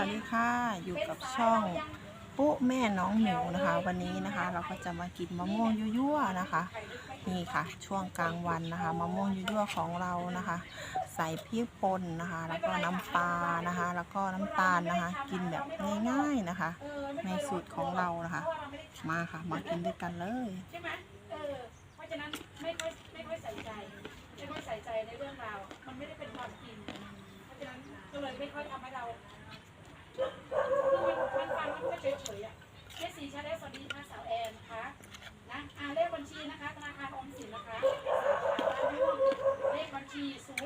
วัสดีค่ะ อยู่กับช่องปุ๊แม่น้องหมิวนะคะ วันนี้นะคะ เราก็จะมากินมะม่วงยั่วๆนะคะ นี่ค่ะ ช่วงกลางวันนะคะมะม่วงยั่วๆของเรานะคะ ใส่พริกป่นนะคะ แล้วก็น้ำปลานะคะ แล้วก็น้ำตาลนะคะ กินแบบง่ายๆนะคะ ในสูตรของเรานะคะ มาค่ะ มากินด้วยกันเลยใช่ไหมเออเพราะฉะนั้นไม่ค่อยไม่ค่อยใส่ใจไม่ค่อยใส่ใจในเรื่องราวมันไม่ได้เป็นความจริงเพราะฉะนั้นก็เลยไม่ค่อยทำให้เราคือมันมันฟังมันก็เฉยเฉยๆอะเจสีชาแนลสวัสดีค่ะสาวแอนนะคะนะอ่าเลขบัญชีนะคะธนาคารออมสินนะคะสาขาบ้านม่วงเลขบัญชี 0 2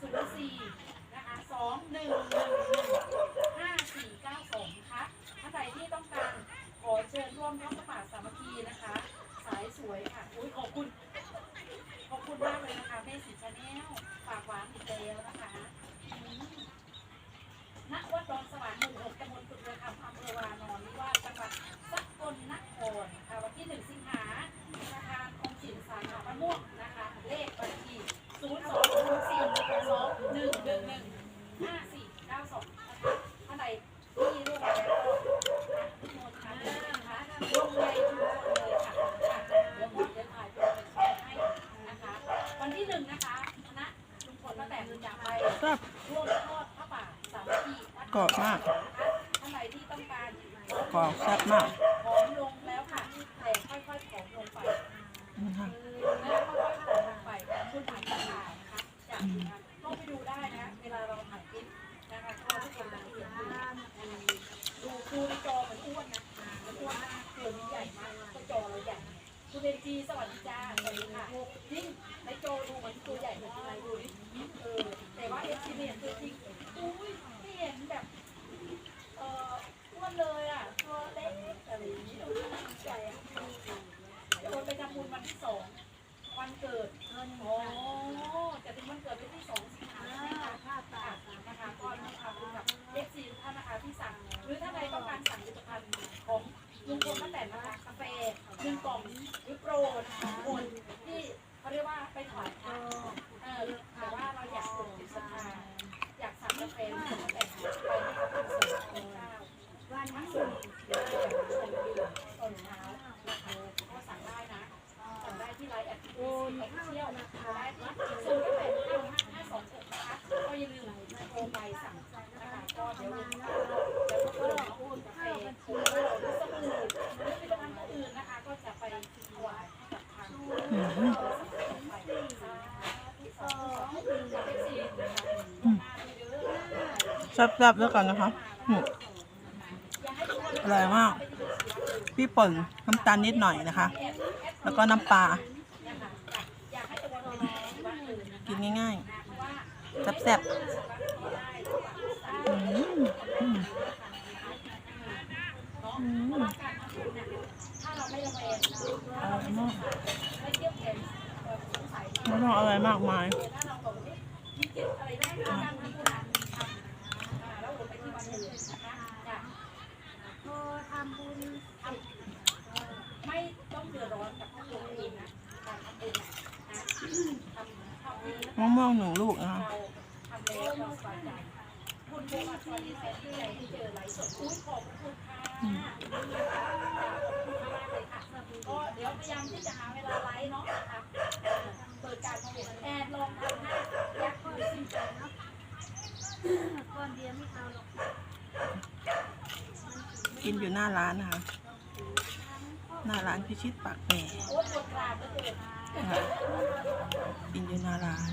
0 4นะคะ2 1 1 1 5 4 9 2นะคะท่านใดที่ต้องการ ขอเชิญร่วมทอดกระป่าสามัคคีนะคะ สายสวยค่ะ อุ้ยขอบคุณ ขอบคุณมากเลยนะคะแม่สีชาแนลฝากหวานอีกแล้วนะคะอืม ณวัดดอนสวรรค์หมู่หกตำบลกุฎเรือคำอำเภอวานอนนิวาสจังหวัดสกลนครค่ะวันที่หนึ่งสิงหาธนาคารออมสินสาขาบ้านม่วง ก็จอเราใหญ่คุณเรนจีสวัสดีจ้าสวัสดีค่ะจริงในจอดูเหมือนตัวใหญ่เหมือนอะไรดูดิเออแต่ว่าเอฟซีเนี่ยตัวจริงอุ้ยไม่เห็นแบบ เอ่ออ้วนเลยอะ ตัวเล็กอะไรอย่างนี้ดูน่าสนใจอะจะโอนไปทำบุญ วันที่สองวันเกิดโอ้จะถึงวันเกิดวันที่สองสิงหาใช่ไหมคะค่ะนะคะก็นะคะคุณกับเอฟซีท่านนะคะที่สั่ง หรือถ้าใครต้องการสั่งผลิตภัณฑ์ของลุงพลป้าแตนนะคะกาแฟหนึ่งกล่องวิปโรนะคะทุกคนที่เขาเรียกว่าไปถอยพระเออแต่ว่าเราอยากปลุกจิตศรัทธาอยากสั่งกาแฟลุงพลป้าแตนไปให้เขาเป็นส่วนของข้าว วันทั้งสุดตอนเช้านะคะก็สั่งได้นะ สั่งได้ ที่ไลน์แอดโอนเที่ยวนะคะได้ที่ศูนย์แปดเก้าห้าห้าสองหกนะคะก็อย่าลืมโทรไปสั่งนะคะก็เดี๋ยวเดี๋ยวก็โอนกาแฟโอนหรือสบู่หรือผลิตภัณฑ์ตัวอื่นนะคะก็จะไปถวายให้กับทางอืมไปสาธุสาธุเป็นสี่นะคะมาเยอะแซ่บๆด้วยกันนะคะอืมอร่อยมาก พี่ป่นน้ำตาลนิดหน่อยนะคะ แล้วก็น้ำปลา กินง่ายๆแซ่บๆอืมอืมอืมอร่อยมากไม่ต้องอะไรมากมาย มะม่วงหนึ่งลูกนะคะเราทำแล้วเราสบายใจคุณโบมาสวัสดีแฟนที่ไหนที่เจอไลฟ์สดอุ้ยขอบคุณค่ะขอบคุณมากเลยค่ะก็เดี๋ยวพยายามที่จะหาเวลาไลฟ์เนาะนะคะเปิดการมองเห็นแอนลองทำหน้ายักษ์ดูสิเนาะกินอยู่หน้าร้านนะคะ หน้าร้านพิชิตปากแหน่กินอยู่หน้าร้าน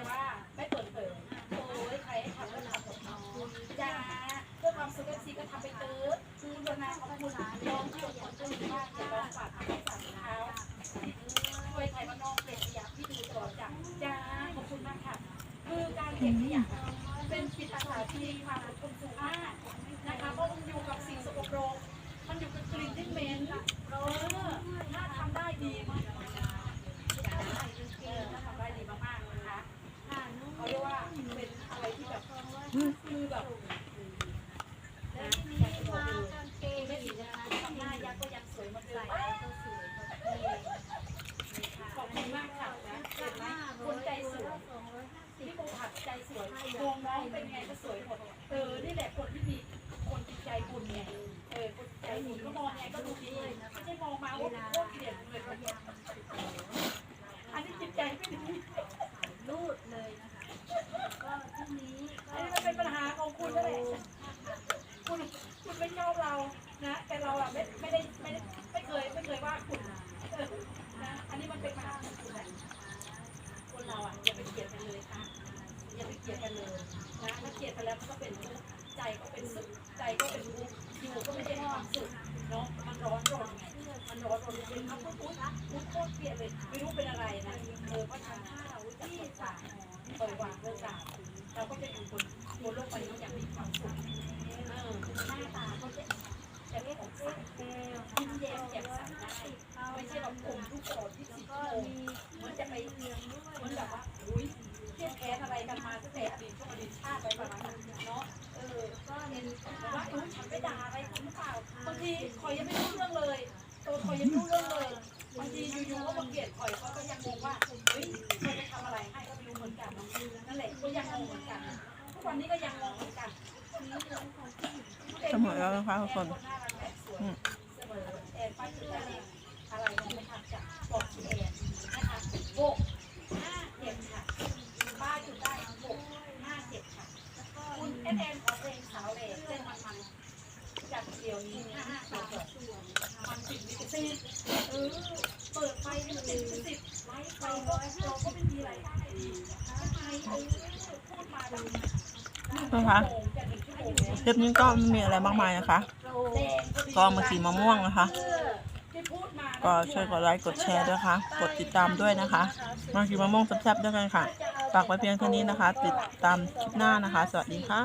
แต่ว่าไม่เปิดเผยโอ้ยใครให้ทำก็ทำหมดเนาะจ้าเพื่อความสุขเอฟซีก็ทำไปเติร์ดคือโดนนาขอบคุณน้องที่อดทนจนมากจะลองฝากให้ฝากเท้าช่วยไทยบ้านนอกเก็บขยะที่ดูตลอดจ้ะจ้าขอบคุณมากค่ะ คือการเก็บขยะเป็นจิตอาสาที่มีความอดทนสูงมากนะคะเพราะมันอยู่กับสิ่งสกปรกมันอยู่กับกลิ่นที่เหม็นเออ รเกลียด นะถ้าเกลียดกันแล้วมันก็เป็นทุกข์ใจก็เป็นสุขใจก็เป็นทุกข์อยู่ก็ไม่ได้ความสุขเนาะมันร้อนรนมันร้อนรนเป็นเขาพูดพูดพูดโคตรเกลียดเลยไม่รู้เป็นอะไรนะเออเพราท่านั้าเรารู้จักปล่อยวางปล่อยวางเรื่องราวเราก็จะอยู่คน ทีคอยยังไม่รู้เรื่องเลยตัวคอยยังไม่รู้เรื่องเลยบางทีอยู่ๆก็มาเกลียดคอยเขาก็ยังงงว่าเฮ้ยคอยไปทำอะไรให้ก็ไม่รู้เหมือนกันนั่นแหละก็ยังงงเหมือนกันทุกวันนี้ก็ยังงงเหมือนกันเสมอแล้วนะคะทุกคนน่าสวยเสมอแอนป้าจุดอะไรอะไรยังไม่ทำจากบอกคุณแอนนะคะโบกห้าเจ็ดค่ะป้าจุดได้โบกห้าเจ็ดค่ะคุณแอนแอนขอเพลงสาวเหล่เส้นมันมันๆจากเดียวนี้ห้าห้าสามสองมันติดลิขสิทธิ์เออเปิดไฟให้มันติดลิขสิทธิ์ไลฟ์ไฟก็เราก็ไม่มีรายได้ทำไมเออพูดมาดัง นะคะจะหนึ่งชั่วโมงคลิปนี้ก็ไม่มีอะไรมากมายนะคะ ก็มากินมะม่วงนะคะเออที่พูดมานะก็ช่วยกดไลค์กดแชร์ด้วยค่ะ กดติดตามด้วยนะคะ มากินมะม่วงแซ่บๆด้วยกันค่ะ ฝากไว้เพียงเท่านี้นะคะ ติดตามคลิปหน้านะคะ สวัสดีค่ะ